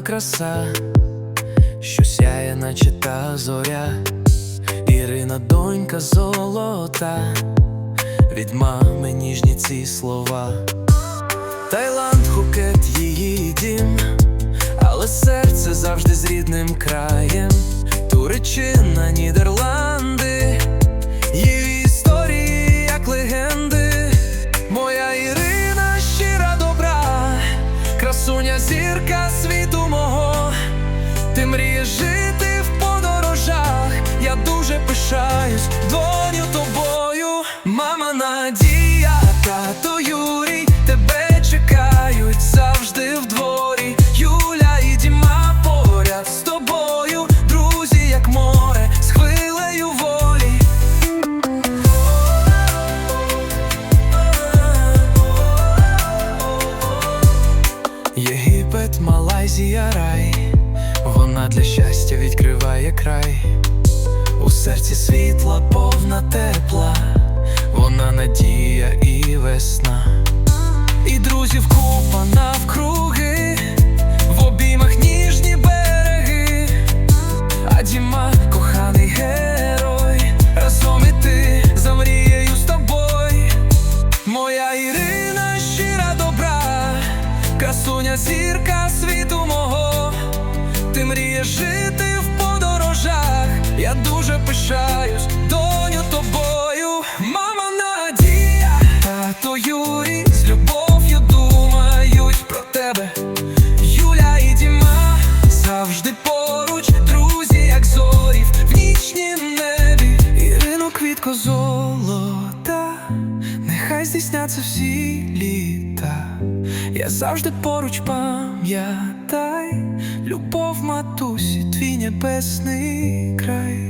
краса, що сяє, наче та зоря, Ірина, донька золота, від мами ніжні ці слова. Таїланд, Хукет, її дім, але серце завжди з рідним краєм. Туреччина, Нідерланди, її історії, як легенди. Моя Ірина щира добра, красуня зірка мого. Мрієш жити в подорожах, я дуже пишаюсь доню тобою. Мама Надія, тато Юрій, тебе чекають завжди в дворі. Юля і Діма поряд з тобою, друзі, як море, з хвилею волі. Єгипет, Малайзія, рай, вона для щастя відкриває край, у серці світла повна тепла, вона надія і весна, і друзів купа навкруги, в обіймах ніжні береги, а Діма коханий герой, разом іти за мрією з тобою. Моя Ірина щира добра, красуня зірка світу мого. Ти мрієш жити в подорожах, я дуже пишаюсь, доню тобою. Мама Надія, тато Юрій, з любов'ю думають про тебе. Юля і Діма завжди поруч, друзі, як зорі в нічнім небі. Ірину квітко золота, нехай здійсняться всі літа. Я завжди поруч пам'ятай, любов матусі, твій небесний край.